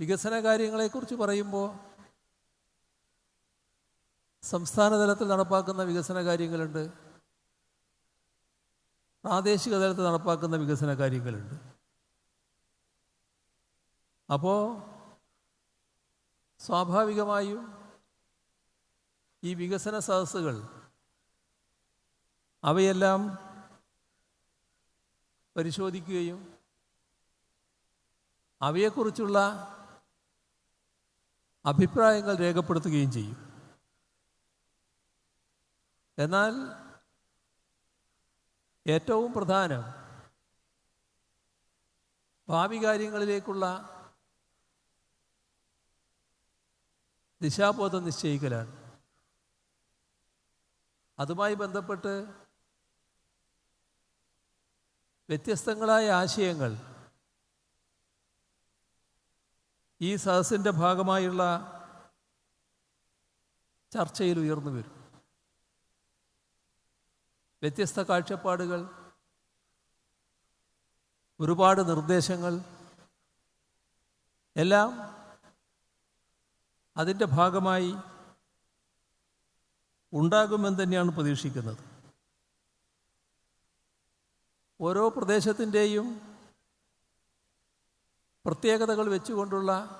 വികസന കാര്യങ്ങളെക്കുറിച്ച് പറയുമ്പോൾ സംസ്ഥാന തലത്തിൽ നടപ്പാക്കുന്ന വികസന കാര്യങ്ങളുണ്ട്. പ്രാദേശിക തലത്തിൽ നടപ്പാക്കുന്ന വികസന കാര്യങ്ങളുണ്ട്. അപ്പോൾ സ്വാഭാവികമായും ഈ വികസന സദസ്സുകൾ അവയെല്ലാം പരിശോധിക്കുകയും അവയെക്കുറിച്ചുള്ള അഭിപ്രായങ്ങൾ രേഖപ്പെടുത്തുകയും ചെയ്യും. എന്നാൽ ഏറ്റവും പ്രധാനം ഭാവി കാര്യങ്ങളിലേക്കുള്ള ദിശാബോധം നിശ്ചയിക്കലാണ്. അതുമായി ബന്ധപ്പെട്ട് വ്യത്യസ്തങ്ങളായ ആശയങ്ങൾ ഈ സദസ്സിന്റെ ഭാഗമായുള്ള ചർച്ചയിൽ ഉയർന്നു വരും. വ്യത്യസ്ത കാഴ്ചപ്പാടുകൾ ഒരുപാട് നിർദ്ദേശങ്ങൾ എല്ലാം അതിന്റെ ഭാഗമായി ഉണ്ടാകുമെന്ന് തന്നെയാണ് പ്രതീക്ഷിക്കുന്നത്. ഓരോ പ്രദേശത്തിന്റെയും പ്രത്യേകതകൾ വെച്ചുകൊണ്ടുള്ള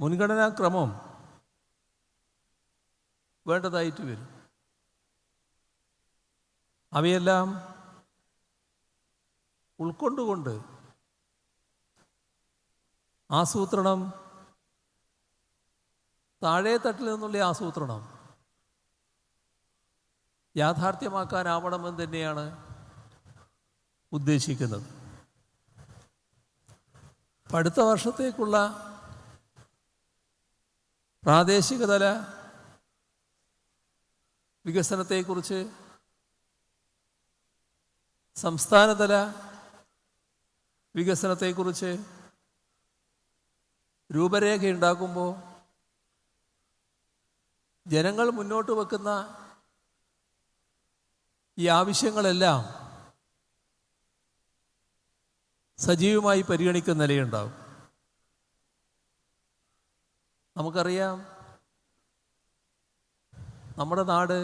മുൻഗണനാക്രമം വേണ്ടതായിട്ട് വരും. അവയെല്ലാം ഉൾക്കൊണ്ടുകൊണ്ട് ആസൂത്രണം താഴെ തട്ടിൽ നിന്നുള്ള ആസൂത്രണം യാഥാർത്ഥ്യമാക്കാനാവണമെന്ന് തന്നെയാണ് ഉദ്ദേശിക്കുന്നത്. അടുത്ത വർഷത്തേക്കുള്ള പ്രാദേശികതല വികസനത്തെക്കുറിച്ച് സംസ്ഥാനതല വികസനത്തെക്കുറിച്ച് രൂപരേഖയുണ്ടാക്കുമ്പോൾ ജനങ്ങൾ മുന്നോട്ട് വെക്കുന്ന ഈ ആവശ്യങ്ങളെല്ലാം സജീവമായി പരിഗണിക്കുന്ന നിലയുണ്ടാവും നമുക്കറിയാം നമ്മുടെ നാട്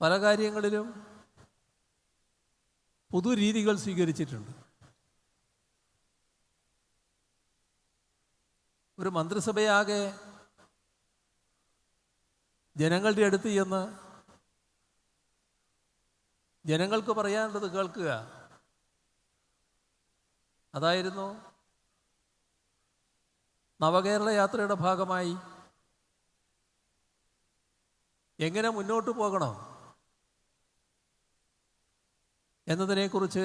പല കാര്യങ്ങളിലും പുതു രീതികൾ സ്വീകരിച്ചിട്ടുണ്ട്. ഒരു മന്ത്രിസഭയാകെ ജനങ്ങളുടെ അടുത്ത് ചെന്ന് ജനങ്ങൾക്ക് പറയാനുള്ളത് കേൾക്കുക. അതായിരുന്നു നവകേരള യാത്രയുടെ ഭാഗമായി എങ്ങനെ മുന്നോട്ട് പോകണം എന്നതിനെക്കുറിച്ച്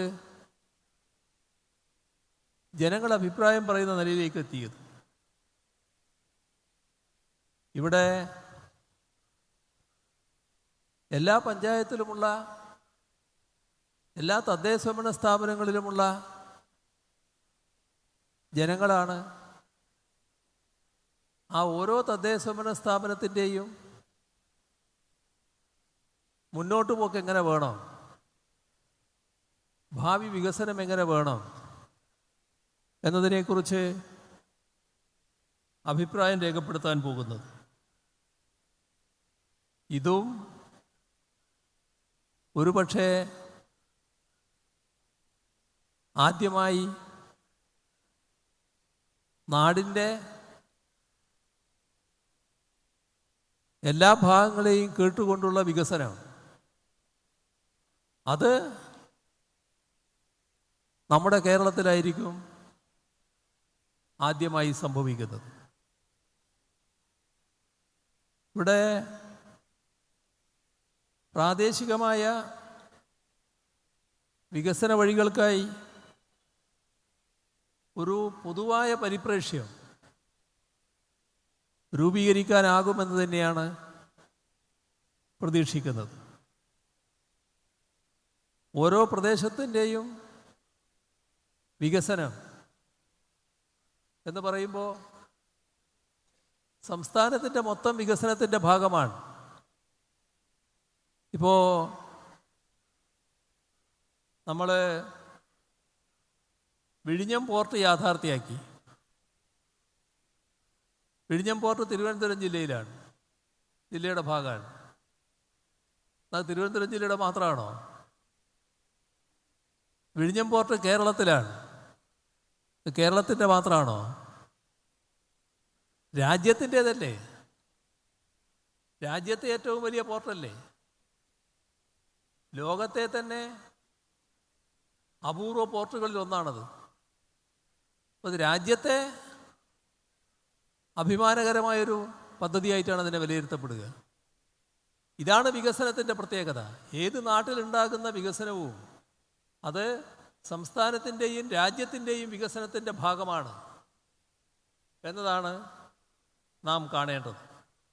ജനങ്ങൾ അഭിപ്രായം പറയുന്ന നിലയിലേക്ക് എത്തിയത്. ഇവിടെ എല്ലാ പഞ്ചായത്തിലുമുള്ള എല്ലാ തദ്ദേശഭരണ സ്ഥാപനങ്ങളിലുമുള്ള ജനങ്ങളാണ് ആ ഓരോ തദ്ദേശഭരണ സ്ഥാപനത്തിന്റെയും മുന്നോട്ട് പോക്ക് എങ്ങനെ വേണം? ഭാവി വികസനം എങ്ങനെ വേണം? എന്നതിനെക്കുറിച്ച് അഭിപ്രായം രേഖപ്പെടുത്താൻ പോകുന്നത്. ഇതും ഒരുപക്ഷെ ആദ്യമായി നാടിന്റെ എല്ലാ ഭാഗങ്ങളെയും കേട്ടുകൊണ്ടുള്ള വികസനമാണ്. അത് നമ്മുടെ കേരളത്തിലായിരിക്കും ആദ്യമായി സംഭവിക്കുന്നത്. ഇവിടെ പ്രാദേശികമായ വികസന വഴികൾക്കായി ഒരു പൊതുവായ പരിപ്രേക്ഷ്യം രൂപീകരിക്കാനാകുമെന്ന് തന്നെയാണ് പ്രതീക്ഷിക്കുന്നത്. ഓരോ പ്രദേശത്തിന്റെയും വികസനം എന്ന് പറയുമ്പോൾ സംസ്ഥാനത്തിന്റെ മൊത്തം വികസനത്തിന്റെ ഭാഗമാണ്. ഇപ്പോൾ നമ്മൾ വിഴിഞ്ഞം പോർട്ട് യാഥാർത്ഥ്യമാക്കി വിഴിഞ്ഞം പോർട്ട് തിരുവനന്തപുരം ജില്ലയിലാണ് ജില്ലയുടെ ഭാഗമാണ്. അത് തിരുവനന്തപുരം ജില്ലയുടെ മാത്രമാണോ? വിഴിഞ്ഞം പോർട്ട് കേരളത്തിലാണ്. കേരളത്തിന്റെ മാത്രമാണോ? രാജ്യത്തിന്റേതല്ലേ? രാജ്യത്തെ ഏറ്റവും വലിയ പോർട്ടല്ലേ? ലോകത്തെ തന്നെ അപൂർവ പോർട്ടുകളിൽ ഒന്നാണത്. അത് രാജ്യത്തെ അഭിമാനകരമായൊരു പദ്ധതിയായിട്ടാണ് അതിനെ വിലയിരുത്തപ്പെടുക. ഇതാണ് വികസനത്തിന്റെ പ്രത്യേകത. ഏത് നാട്ടിലുണ്ടാകുന്ന വികസനവും അത് സംസ്ഥാനത്തിന്റെയും രാജ്യത്തിന്റെയും വികസനത്തിന്റെ ഭാഗമാണ് എന്നതാണ് നാം കാണേണ്ടത്.